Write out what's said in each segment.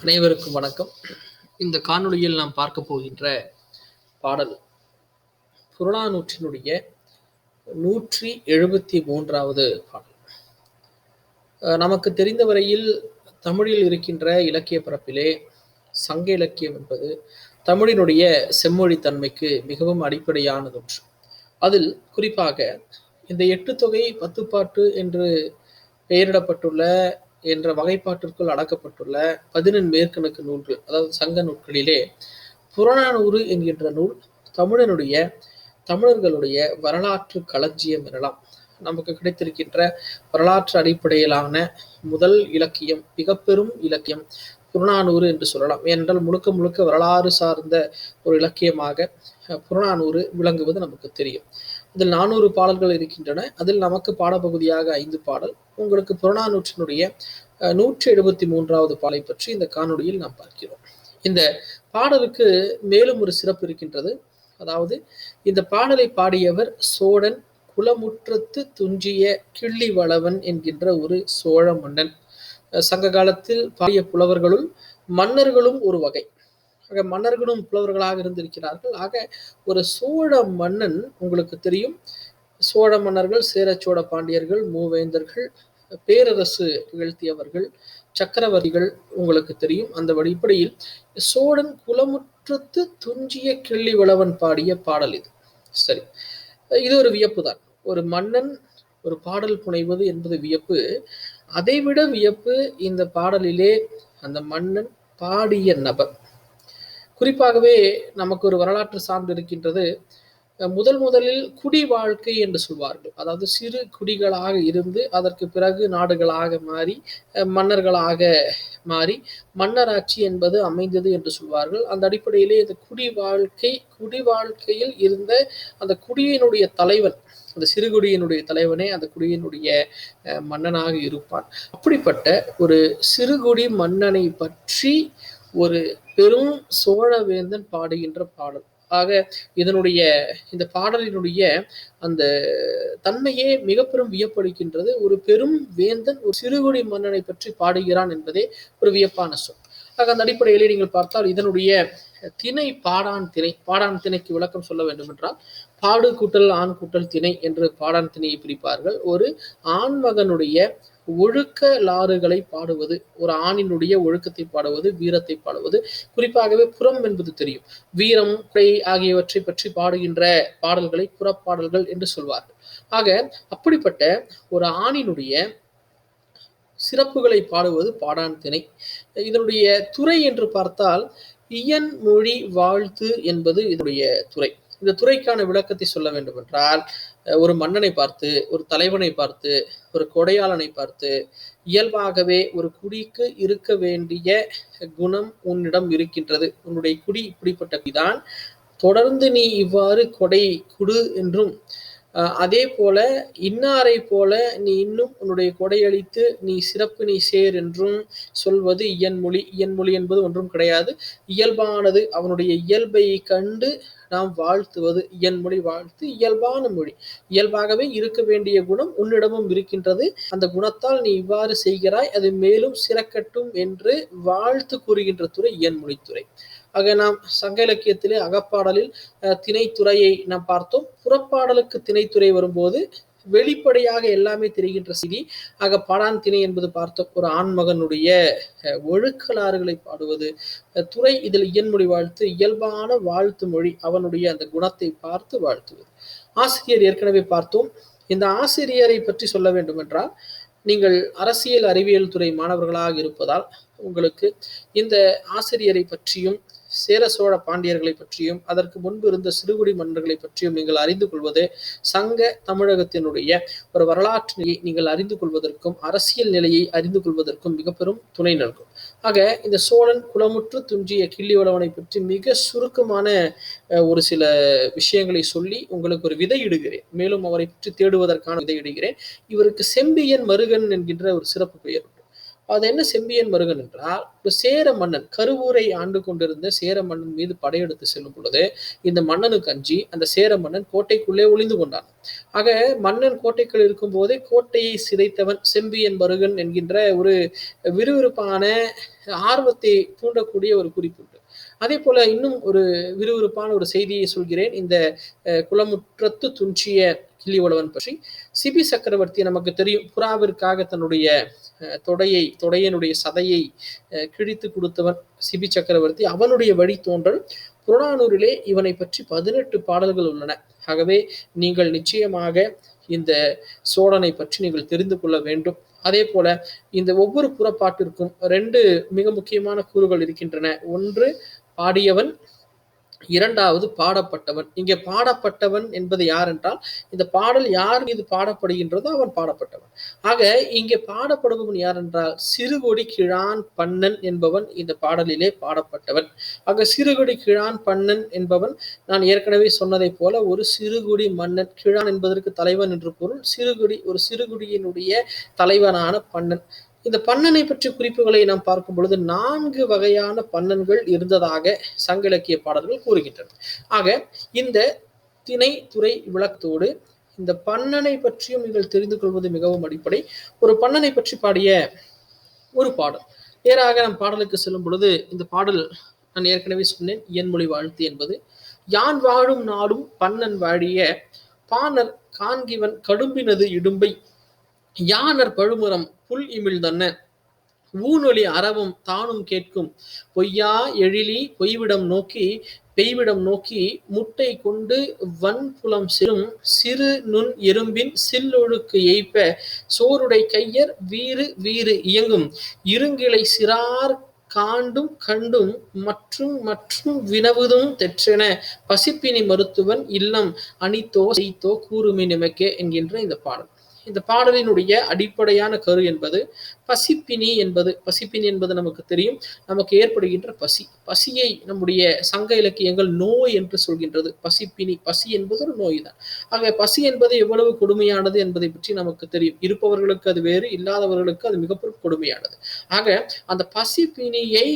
அனைவருக்கும் வணக்கம். இந்த காணொளியில் நாம் பார்க்க போகின்ற பாடல் புறநானூற்றினுடைய நூற்றி எழுபத்தி மூன்றாவது பாடல். நமக்கு தெரிந்த வரையில் தமிழில் இருக்கின்ற இலக்கிய பரப்பிலே சங்க இலக்கியம் என்பது தமிழினுடைய செம்மொழி தன்மைக்கு மிகவும் அடிப்படையானது ஒன்று. அதில் குறிப்பாக இந்த எட்டு தொகை பத்துப்பாட்டு என்று பெயரிடப்பட்டுள்ள என்ற வகைப்பாட்டிற்குள் அடக்கப்பட்டுள்ள பதினெண் மேற்கணக்கு நூல்கள் அதாவது சங்க நூல்களிலே புறநானூறு என்கின்ற நூல் தமிழனுடைய தமிழர்களுடைய வரலாற்று களஞ்சியம் எனலாம். நமக்கு கிடைத்திருக்கின்ற வரலாற்று அடிப்படையிலான முதல் இலக்கியம் மிக பெரும் இலக்கியம் புறநானூறு என்று சொல்லலாம். ஏனென்றால் முழுக்க முழுக்க வரலாறு சார்ந்த ஒரு இலக்கியமாக புறநானூறு விளங்குவது நமக்கு தெரியும். இதில் நானூறு பாடல்கள் இருக்கின்றன. அதில் நமக்கு பாடப்பகுதியாக ஐந்து பாடல் உங்களுக்கு புறநானூற்றினுடைய நூற்றி எழுபத்தி மூன்றாவது பாலை பற்றி இந்த காணொலியில் நாம் பார்க்கிறோம். இந்த பாடலுக்கு மேலும் ஒரு சிறப்பு இருக்கின்றது. அதாவது இந்த பாடலை பாடியவர் சோழன் குலமுற்றத்து துஞ்சிய கிள்ளி வளவன் என்கின்ற ஒரு சோழ மன்னன். அஹ், சங்க காலத்தில் பாடிய புலவர்களுள் மன்னர்களும் ஒரு வகை. ஆக மன்னர்களும் புலவர்களாக இருந்திருக்கிறார்கள். ஆக ஒரு சோழ மன்னன் உங்களுக்கு தெரியும் சோழ மன்னர்கள் சேர சோழ பாண்டியர்கள் மூவேந்தர்கள் பேரரசு நிகழ்த்தியவர்கள் சக்கரவர்த்திகள் உங்களுக்கு தெரியும். அந்த வழிப்படியில் சோழன் குலமுற்றத்து துஞ்சிய கிள்ளி வளவன் பாடிய பாடல் இது. சரி இது ஒரு வியப்பு தான். ஒரு மன்னன் ஒரு பாடல் புனைவது என்பது வியப்பு. அதைவிட வியப்பு இந்த பாடலிலே அந்த மன்னன் பாடிய நபர். குறிப்பாகவே நமக்கு ஒரு வரலாற்று சான்று இருக்கின்றது. முதல் முதலில் குடி வாழ்க்கை என்று சொல்வார்கள். அதாவது சிறு குடிகளாக இருந்து அதற்கு பிறகு நாடுகளாக மாறி மன்னர்களாக மாறி மன்னராட்சி என்பது அமைந்தது என்று சொல்வார்கள். அந்த அடிப்படையிலே இந்த குடி வாழ்க்கை குடி வாழ்க்கையில் இருந்த அந்த குடியினுடைய தலைவன் அந்த சிறுகுடியினுடைய தலைவனே அந்த குடியினுடைய மன்னனாக இருப்பான். அப்படிப்பட்ட ஒரு சிறுகுடி மன்னனை பற்றி ஒரு பெரும் சோழவேந்தன் பாடுகின்ற பாடல். ஆக இதனுடைய இந்த பாடலினுடைய அந்த தன்மையே மிக பெரும் வியப்பளிக்கின்றது. ஒரு பெரும் வேந்தன் ஒரு சிறுகுடி மன்னனை பற்றி பாடுகிறான் என்பதே ஒரு வியப்பான சொல். ஆக அந்த அடிப்படையிலே நீங்கள் பார்த்தால் இதனுடைய திணை பாடான் திணை பாடான் திணைக்கு விளக்கம் சொல்ல வேண்டும் என்றால் பாடு கூட்டல் ஆண் கூட்டல் திணை என்று பாடான் திணையை பிரிப்பார்கள். ஒரு ஆண்மகனுடைய ஒழுக்க லாறுகளை பாடுவது ஒரு ஆணினுடைய ஒழுக்கத்தை பாடுவது வீரத்தை பாடுவது. குறிப்பாகவே புறம் என்பது தெரியும். வீரம் குறை ஆகியவற்றை பற்றி பாடுகின்ற பாடல்களை புறப்பாடல்கள் என்று சொல்வார்கள். ஆக அப்படிப்பட்ட ஒரு ஆணினுடைய சிறப்புகளை பாடுவது பாடான் திணை இதனுடைய துறை என்று பார்த்தால் இயன் மொழி வாழ்த்து என்பது இதனுடைய துறை. இந்த துறைக்கான விளக்கத்தை சொல்ல வேண்டும் என்றால் ஒரு மன்னனை பார்த்து ஒரு தலைவனை பார்த்து ஒரு கொடையாளனை பார்த்து இயல்பாகவே ஒரு குடிக்கு இருக்க வேண்டிய குணம் உன்னிடம் இருக்கின்றது. உன்னுடைய குடி இப்படிப்பட்ட தொடர்ந்து நீ இவ்வாறு கொடை குடு என்றும் அஹ், அதே போல இன்னாரை போல நீ இன்னும் உன்னுடைய கொடையளித்து நீ சிறப்பு நீ சேர் என்றும் சொல்வது இயன்மொழி. இயன்மொழி என்பது ஒன்றும் கிடையாது. இயல்பானது அவனுடைய இயல்பை கண்டு நாம் வாழ்த்துவது இயன்மொழி வாழ்த்து இயல்பான மொழி. இயல்பாகவே இருக்க வேண்டிய குணம் உன்னிடமும் இருக்கின்றது. அந்த குணத்தால் நீ இவ்வாறு செய்கிறாய் அது மேலும் சிறக்கட்டும் என்று வாழ்த்து கூறுகின்ற துறை என் மொழித்துறை ஆக நாம் சங்க இலக்கியத்திலே அகப்பாடலில் அஹ், திணைத்துறையை நாம் பார்த்தோம். புறப்பாடலுக்கு திணைத்துறை வரும்போது வெளிப்படையாக எல்லாமே தெரிகின்ற செய்தி. ஆக பாடான் திணை என்பது பார்த்தோம் ஒரு ஆண்மகனுடைய ஒழுக்கலாறுகளை பாடுவது துறை இதில் இயன்மொழி வாழ்த்து இயல்பான வாழ்த்து மொழி அவனுடைய அந்த குணத்தை பார்த்து வாழ்த்துவது. ஆசிரியர் ஏற்கனவே பார்த்தோம். இந்த ஆசிரியரை பற்றி சொல்ல வேண்டும் என்றால் நீங்கள் அரசியல் அறிவியல் துறை மாணவர்களாக இருப்பதால் உங்களுக்கு இந்த ஆசிரியரை பற்றியும் சேர சோழ பாண்டியர்களை பற்றியும் அதற்கு முன்பு இருந்த சிறுகுடி மன்னர்களை பற்றியும் நீங்கள் அறிந்து கொள்வது சங்க தமிழகத்தினுடைய ஒரு வரலாற்றினை நீங்கள் அறிந்து கொள்வதற்கும் அரசியல் நிலையை அறிந்து கொள்வதற்கும் மிக பெரும் துணை நல்கும். ஆக இந்த சோழன் குளமுற்று துஞ்சிய கிள்ளிவளவனை பற்றி மிக சுருக்கமான ஒரு சில விஷயங்களை சொல்லி உங்களுக்கு ஒரு விதை இடுகிறேன். மேலும் அவரை பற்றி தேடுவதற்கான விதை இடுகிறேன். இவருக்கு செம்பியன் மருகன் என்கின்ற ஒரு சிறப்பு பெயர் அது என்ன செம்பியன் மருகன் என்றால் ஒரு சேர மன்னன் கருவூரை ஆண்டு கொண்டிருந்த சேர மன்னன் மீது படையெடுத்து செல்லும் பொழுது இந்த மன்னனுக்கு அஞ்சி அந்த சேர மன்னன் கோட்டைக்குள்ளே ஒளிந்து கொண்டான். ஆக மன்னன் கோட்டைக்குள் இருக்கும் போதே கோட்டையை சிதைத்தவன் செம்பியன் மருகன் என்கின்ற ஒரு விறுவிறுப்பான ஆர்வத்தை தூண்டக்கூடிய ஒரு குறிப்பு அதே போல இன்னும் ஒரு விறுவிறுப்பான ஒரு செய்தியை சொல்கிறேன். இந்த குளமுற்றத்து துஞ்சிய கிள்ளிவளவன் பற்றி. சிபி சக்கரவர்த்தி நமக்கு தெரியும் புறாவிற்காக தன்னுடைய தொடையை தொடையனுடைய சதையை கிழித்து கொடுத்தவன் சிபி சக்கரவர்த்தி. அவனுடைய வழித்தோன்றல் புறநானூரிலே இவனை பற்றி பதினெட்டு பாடல்கள் உள்ளன. ஆகவே நீங்கள் நிச்சயமாக இந்த சோழனை பற்றி நீங்கள் தெரிந்து கொள்ள வேண்டும். அதே போல இந்த ஒவ்வொரு புறப்பாட்டிற்கும் ரெண்டு மிக முக்கியமான கூறுகள் இருக்கின்றன. ஒன்று பாடியவன் இரண்டாவது பாடப்பட்டவன். இங்கே பாடப்பட்டவன் என்பது யார் என்றால் இந்த பாடல் யார் மீது பாடப்படுகின்றதோ அவன் பாடப்பட்டவன். ஆக இங்கே பாடப்படுபவன் யார் என்றால் சிறுகொடி கிழான் பண்ணன் என்பவன் இந்த பாடலிலே பாடப்பட்டவன். ஆக சிறுகொடி கிழான் பண்ணன் என்பவன் நான் ஏற்கனவே சொன்னதை போல ஒரு சிறுகுடி மன்னன் கிழான் என்பதற்கு தலைவன் என்று பொருள் சிறுகுடி ஒரு சிறுகுடியினுடைய தலைவனான பண்ணன். இந்த பண்ணனை பற்றிய குறிப்புகளை நாம் பார்க்கும் பொழுது நான்கு வகையான பண்ணன்கள் இருந்ததாக சங்க இலக்கிய பாடல்கள் கூறுகின்றன ஆக இந்த திணை துறை விளக்கத்தோடு இந்த பண்ணனை பற்றியும் நீங்கள் தெரிந்து கொள்வது மிகவும் அடிப்படை. ஒரு பண்ணனை பற்றி பாடிய ஒரு பாடல். நேராக நம் பாடலுக்கு செல்லும் பொழுது இந்த பாடல் நான் ஏற்கனவே சொன்னேன் என்மொழி வாழ்த்து என்பது. யான் வாழும் நாடும் பண்ணன் வாழிய பாணர் காண்கிவன் கடும்பினது இடும்பை யானர் பழுமுறம் புல் இமிழ் தன்ன ஊனொலி அறவும் தானும் கேட்கும். பொய்யா எழிலி பொய்விடம் நோக்கி பெய்விடம் நோக்கி முட்டை கொண்டு வன்புலம் செல்லும் சிறு நுண் எறும்பின் சில்லொழுக்கு எய்ப்ப சோருடை கையர் வீறு வீறு இயங்கும். இருங்கிளை சிறார் காண்டும் கண்டும் மற்றும் மற்றும் வினவுதும் தெற்றென. பசிப்பினி மருத்துவன் இல்லம் அணித்தோ செய்தோ கூறுமி நிமக்கே என்கின்ற இந்த பாடல். இந்த பாடலினுடைய அடிப்படையான கரு என்பது பசிப்பினி என்பது. பசிப்பினி என்பது நமக்கு தெரியும். நமக்கு ஏற்படுகின்ற பசி. பசியை நம்முடைய சங்க இலக்கியங்கள் நோய் என்று சொல்கின்றது. பசிப்பினி பசி என்பது ஒரு நோய் தான். ஆக பசி என்பது எவ்வளவு கொடுமையானது என்பதை பற்றி நமக்கு தெரியும். இருப்பவர்களுக்கு அது வேறு இல்லாதவர்களுக்கு அது மிகப்பெரும் கொடுமையானது. ஆக அந்த பசிப்பினியை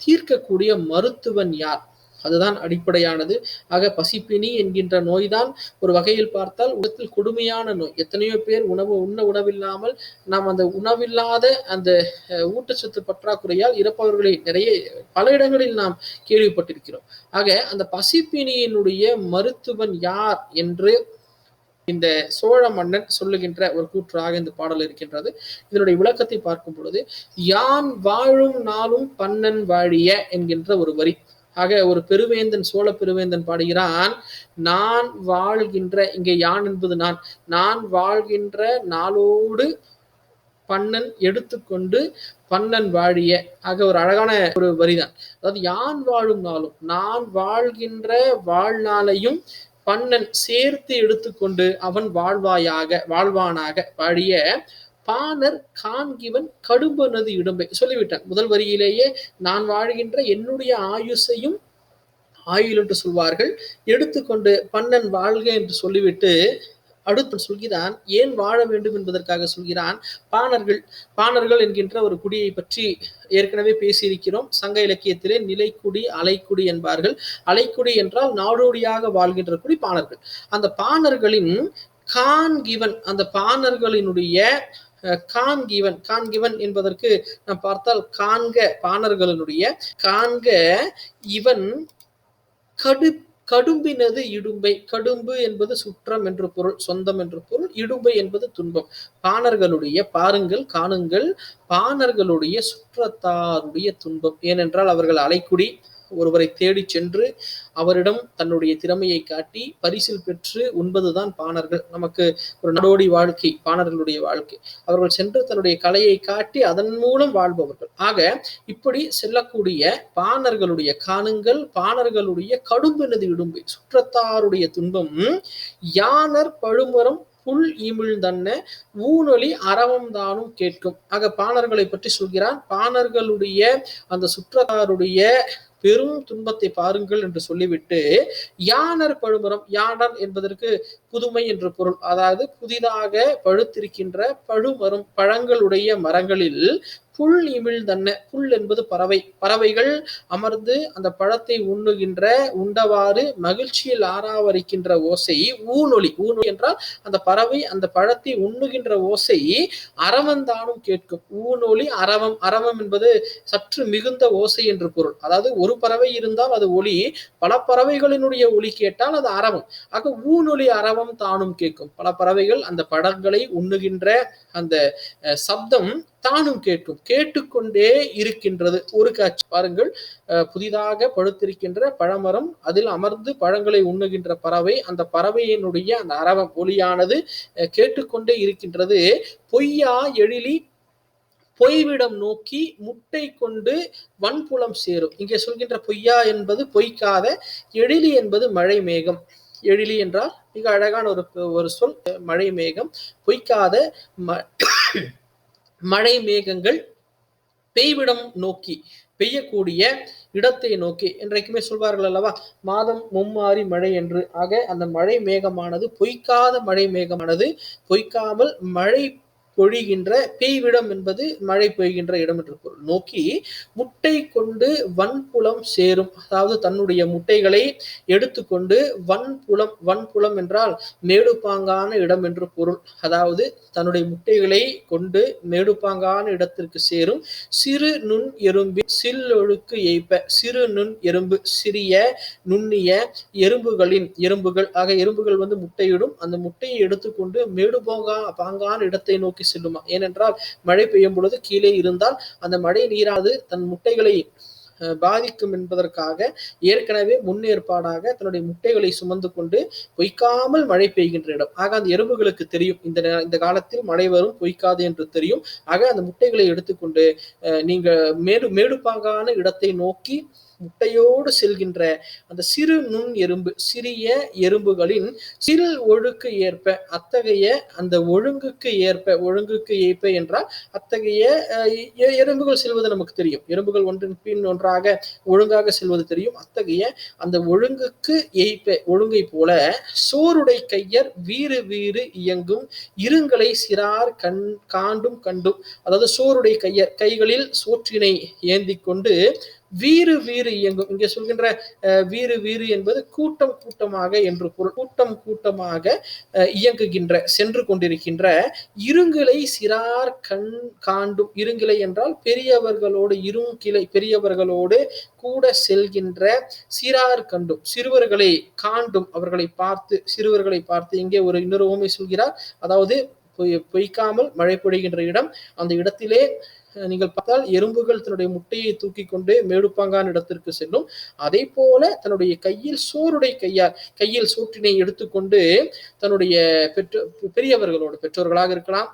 தீர்க்கக்கூடிய மருத்துவன் யார்? அதுதான் அடிப்படையானது. ஆக பசிப்பினி என்கின்ற நோய்தான் ஒரு வகையில் பார்த்தால் உலகத்தில் கொடுமையான நோய். எத்தனையோ பேர் உணவு உண்ண உணவில்லாமல் நாம் அந்த உணவில்லாத அந்த ஊட்டச்சத்து பற்றாக்குறையால் இறப்பவர்களை நிறைய பல இடங்களில் நாம் கேள்விப்பட்டிருக்கிறோம். ஆக அந்த பசிப்பினியினுடைய மருத்துவன் யார் என்று இந்த சோழ மன்னன் சொல்லுகின்ற ஒரு கூற்றாக இந்த பாடல் இருக்கின்றது. இதனுடைய விளக்கத்தை பார்க்கும் பொழுது யான் வாழும் நாளும் பன்னன் வாழிய என்கின்ற ஒரு வரி. ஆக ஒரு பெருவேந்தன் சோழ பெருவேந்தன் பாடுகிறான் நான் வாழ்கின்ற இங்கே யான் என்பது நான் நான் வாழ்கின்ற நாளோடு பண்ணன் எடுத்துக்கொண்டு பண்ணன் வாழிய ஆக ஒரு அழகான ஒரு வரிதான். அதாவது யான் வாழும் நாளும் நான் வாழ்கின்ற வாழ்நாளையும் பண்ணன் சேர்த்து எடுத்துக்கொண்டு அவன் வாழ்வாயாக வாழ்வானாக வாழிய பாணர் காண்கிவன் கடும்பனது இடம்பை. சொல்லிவிட்டான் முதல் வரியிலேயே நான் வாழ்கின்ற என்னுடைய ஆயுசையும் ஆயுள் என்று சொல்வார்கள். எடுத்துக்கொண்டு பண்ணன் வாழ்க என்று சொல்லிவிட்டு அடுத்து சொல்கிறான் ஏன் வாழ வேண்டும் என்பதற்காக? சொல்கிறான். பாணர்கள் பாணர்கள் என்கின்ற ஒரு குடியை பற்றி ஏற்கனவே பேசியிருக்கிறோம். சங்க இலக்கியத்திலே நிலைக்குடி அலைக்குடி என்பார்கள். அலைக்குடி என்றால் நாடோடியாக வாழ்கின்ற குடி பாணர்கள். அந்த பாணர்களின் கான் கிவன் அந்த பாணர்களினுடைய கான் கிவன் கான் கிவன் என்பதற்கு நாம் பார்த்தால் காண்க பாணர்களினுடைய காண்க இவன் கடு கடும்பினது இடும்பை கடும்பு என்பது சுற்றம் என்று பொருள் சொந்தம் என்று பொருள் இடும்பை என்பது துன்பம். பாணர்களுடைய பாருங்கள் காணுங்கள் பாணர்களுடைய சுற்றத்தாருடைய துன்பம். ஏனென்றால் அவர்கள் அலைக்குடி ஒருவரை தேடி சென்று அவரிடம் தன்னுடைய திறமையை காட்டி பரிசில் பெற்று உண்பதுதான் பாணர்கள். நமக்கு ஒரு நடோடி வாழ்க்கை பாணர்களுடைய வாழ்க்கை. அவர்கள் சென்று தன்னுடைய கலையை காட்டி அதன் மூலம் வாழ்பவர்கள். ஆக இப்படி செல்லக்கூடிய பாணர்களுடைய காணுங்கள் பாணர்களுடைய கடும்பெனது இடும்பை. சுற்றத்தாருடைய துன்பம் யானர் பழுமரம் புல் ஈமிழ்ந்தன்ன ஊனொலி அறவம் தானும் கேட்கும். ஆக பாணர்களை பற்றி சொல்கிறான். பாணர்களுடைய அந்த சுற்றத்தாருடைய பெரும் துன்பத்தை பாருங்கள் என்று சொல்லிவிட்டு யானர் பழுமரம் யானர் என்பதற்கு புதுமை என்று பொருள். அதாவது புதிதாக பழுத்திருக்கின்ற பழுமரம் பழங்களுடைய மரங்களில் புல் இமிழ் தன்ன. புல் என்பது பறவை. பறவைகள் அமர்ந்து அந்த பழத்தை உண்ணுகின்ற உண்டவாறு மகிழ்ச்சியில் ஆறாவரிக்கின்ற ஓசை ஊனொலி. ஊனொலி என்றால் அந்த பறவை அந்த பழத்தை உண்ணுகின்ற ஓசை அரவந்தானும் கேட்கும். ஊனொலி அரவம். அரவம் என்பது சற்று மிகுந்த ஓசை என்று பொருள். அதாவது ஒரு பறவை இருந்தால் அது ஒளி பல பறவைகளினுடைய ஒளி கேட்டால் அது அரவம். ஆக ஊனொலி அரவம் தானும் கேட்கும். பல பறவைகள் அந்த பழங்களை உண்ணுகின்ற அந்த சப்தம் தானும் கேட்கும் கேட்டுக்கொண்டே இருக்கின்றது. ஒரு காட்சி. பாருங்கள் புதிதாக படுத்திருக்கின்ற பழமரம் அதில் அமர்ந்து பழங்களை உண்ணுகின்ற பறவை அந்த பறவையினுடைய அந்த அரவ ஒலியானது கேட்டுக்கொண்டே இருக்கின்றது. பொய்யா எழிலி பொய்விடம் நோக்கி முட்டை கொண்டு வன்புலம் சேரும். இங்கே சொல்கின்ற பொய்யா என்பது பொய்க்காத எழிலி என்பது மழை மேகம். எழிலி என்றால் மிக அழகான ஒரு ஒரு சொல் மழை மேகம். பொய்க்காத மழை மேகங்கள் பெய்விடம் நோக்கி பெய்யக்கூடிய இடத்தை நோக்கி என்றைக்குமே சொல்வார்கள் அல்லவா? மாதம் மும்மாறி மழை என்று. ஆக அந்த மழை மேகமானது பொய்க்காத மழை மேகமானது பொய்க்காமல் மழை பொழிகின்ற பெய்விடம் என்பது மழை பெய்கின்ற இடம் என்று பொருள். நோக்கி முட்டை கொண்டு வன்புலம் சேரும். அதாவது தன்னுடைய முட்டைகளை எடுத்துக்கொண்டு வன்புலம் வன்புலம் என்றால் மேடுப்பாங்கான இடம் என்று பொருள். அதாவது தன்னுடைய முட்டைகளை கொண்டு மேடுப்பாங்கான இடத்திற்கு சேரும். சிறு நுண் எறும்பு சில்லொழுக்கு எய்ப்ப சிறு நுண் எறும்பு சிறிய நுண்ணிய எறும்புகளின் எறும்புகள். ஆக எறும்புகள் வந்து முட்டையிடும். அந்த முட்டையை எடுத்துக்கொண்டு மேடுபாங்கா பாங்கான இடத்தை நோக்கி செல்லுமா. ஏனென்றால் மழை பெய்யும் பொழுது கீழே இருந்தால் அந்த மழை நீராது தன் முட்டைகளை பாதிக்கும் என்பதற்காக ஏற்கனவே முன்னேற்பாடாக தன்னுடைய முட்டைகளை சுமந்து கொண்டு பொய்க்காமல் மழை பெய்கின்ற இடம். ஆக அந்த எறும்புகளுக்கு தெரியும். இந்த இந்த காலத்தில் மழை வரும் பொய்க்காது என்று தெரியும். ஆக அந்த முட்டைகளை எடுத்துக்கொண்டு நீங்க மேடு மேடுப்பாங்கான இடத்தை நோக்கி முட்டையோடு செல்கின்ற அந்த சிறு நுண் எறும்பு சிறிய எறும்புகளின் சிறு ஒழுக்கு ஏற்ப அத்தகைய அந்த ஒழுங்குக்கு ஏற்ப ஒழுங்குக்கு ஏற்ப என்றால் அத்தகைய எறும்புகள் செல்வது நமக்கு தெரியும். எறும்புகள் ஒன்றின் பின் ஒன்றாக ஒழுங்காக செல்வது தெரியும். அத்தகைய அந்த ஒழுங்குக்கு ஏய்ப்ப ஒழுங்கை போல சோருடை கையர் வீறு வீறு இயங்கும் இருங்களை சிறார் கண் காண்டும் கண்டும் அதாவது சோருடை கையர் கைகளில் சோற்றினை ஏந்தி கொண்டு வீறு வீறு இயங்கும். இங்கே சொல்கின்ற வீறு வீறு என்பது கூட்டம் கூட்டமாக என்று பொருள். கூட்டம் கூட்டமாக இயங்குகின்ற சென்று கொண்டிருக்கின்ற இருங்கிலை சிறார் கண் காண்டும். இருங்கிலை என்றால் பெரியவர்களோடு இருங்கிளை பெரியவர்களோடு கூட செல்கின்ற சிறார் கண்டும். சிறுவர்களை காண்டும் அவர்களை பார்த்து சிறுவர்களை பார்த்து இங்கே ஒரு இன்னொரு ஓமை சொல்கிறார். அதாவது பொய்க்காமல் மழை பொழிகின்ற இடம். அந்த இடத்திலே நீங்கள் பார்த்தால் எறும்புகள் தன்னுடைய முட்டையை தூக்கி கொண்டு மேடுப்பாங்கான இடத்திற்கு செல்லும். அதே போல தன்னுடைய கையில் சோருடைய கையால் கையில் சோற்றினை எடுத்துக்கொண்டு தன்னுடைய பெற்ற பெரியவர்களோடு பெற்றோர்களாக இருக்கலாம்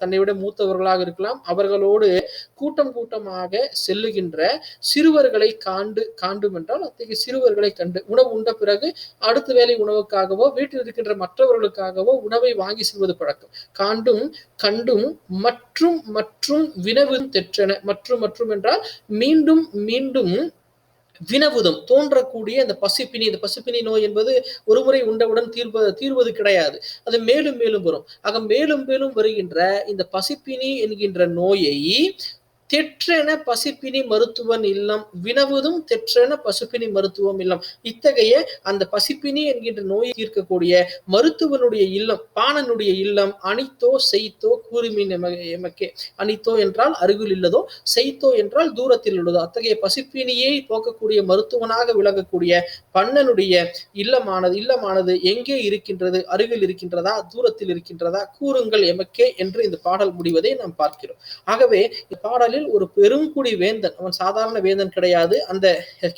தன்னை விட மூத்தவர்களாக இருக்கலாம் அவர்களோடு கூட்டம் கூட்டமாக செல்லுகின்ற சிறுவர்களை காண்டு காண்டும் என்றால் அத்தகைய சிறுவர்களை கண்டு உணவு உண்ட பிறகு அடுத்த வேலை உணவுக்காகவோ வீட்டில் இருக்கின்ற மற்றவர்களுக்காகவோ உணவை வாங்கி செல்வது பழக்கம். காண்டும் கண்டும் மற்றும் மற்றும் வினவு தெற்றன மற்றும் மற்றும் என்றால் மீண்டும் மீண்டும் வினவுதம் தோன்றக்கூடிய இந்த பசிப்பினி இந்த பசிப்பினி நோய் என்பது ஒருமுறை உண்டவுடன் தீர்ப்ப தீர்வது கிடையாது. அது மேலும் மேலும் வரும். ஆக மேலும் மேலும் வருகின்ற இந்த பசிப்பினி என்கின்ற நோயை தெற்றென பசிப்பினி மருத்துவன் இல்லம். வினவுதும் தெற்றென பசுப்பினி மருத்துவம் இல்லம். இத்தகைய அந்த பசிப்பினி என்கின்ற நோயை தீர்க்கக்கூடிய மருத்துவனுடைய இல்லம் பாணனுடைய இல்லம் அனித்தோ செய்தோ கூறுமின் எமக்கே. அனித்தோ என்றால் அருகில் இல்லதோ செய்தோ என்றால் தூரத்தில் உள்ளதோ. அத்தகைய பசிப்பினியை போக்கக்கூடிய மருத்துவனாக விளங்கக்கூடிய பண்ணனுடைய இல்லமானது இல்லமானது எங்கே இருக்கின்றது அருகில் இருக்கின்றதா தூரத்தில் இருக்கின்றதா கூறுங்கள் எமக்கே என்று இந்த பாடல் முடிவதை நாம் பார்க்கிறோம். ஆகவே இந்த பாடலில் ஒரு பெருங்குடி வேந்தன் அவன் சாதாரண வேந்தன் கிடையாது. அந்த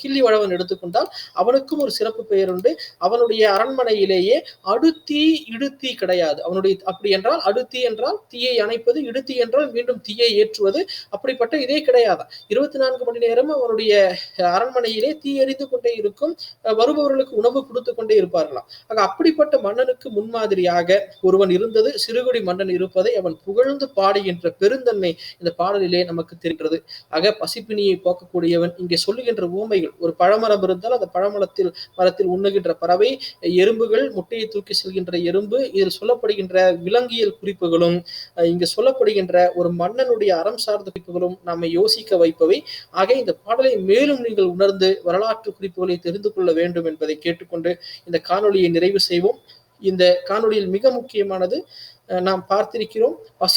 கிள்ளி வளவன் எடுத்துக்கொண்டால் அவனுக்கும் ஒரு சிறப்பு பெயர் உண்டு அவனுடைய அரண்மனையிலேயே அடுத்தி இடுத்தி கிடையாது. அவனுடைய அப்படி என்றால் அடுத்தி என்றால் தீயை அணைப்பது இடுத்தி என்றால் மீண்டும் தீயை ஏற்றுவது. அப்படிப்பட்ட இதே கிடையாது? இருபத்தி நான்கு மணி நேரம் அவனுடைய அரண்மனையிலே தீ எரிந்து கொண்டே இருக்கும். வருபவர்களுக்கு உணவு கொடுத்து கொண்டே இருப்பார்களாம். ஆக அப்படிப்பட்ட மன்னனுக்கு முன்மாதிரியாக ஒருவன் இருந்தது சிறுகுடி மன்னன் இருப்பதை அவன் புகழ்ந்து பாடுகின்ற பெருந்தன்மை இந்த பாடலிலே நமக்கு நமக்கு தெரிகிறது. ஆக பசிப்பினியை போக்கக்கூடியவன் இங்கே சொல்லுகின்ற ஊமைகள் ஒரு பழமரம் இருந்தால் அந்த பழமரத்தில் மரத்தில் உண்ணுகின்ற பறவை எறும்புகள் முட்டையை தூக்கி செல்கின்ற எறும்பு இதில் சொல்லப்படுகின்ற விலங்கியல் குறிப்புகளும் இங்கு சொல்லப்படுகின்ற ஒரு மன்னனுடைய அறம் சார்ந்த குறிப்புகளும் நம்மை யோசிக்க வைப்பவை. ஆக இந்த பாடலை மேலும் நீங்கள் உணர்ந்து வரலாற்று குறிப்புகளை தெரிந்து கொள்ள வேண்டும் என்பதை கேட்டுக்கொண்டு இந்த காணொலியை நிறைவு செய்வோம். இந்த காணொலியில் மிக முக்கியமானது நாம் பார்த்திருக்கிறோம் பசி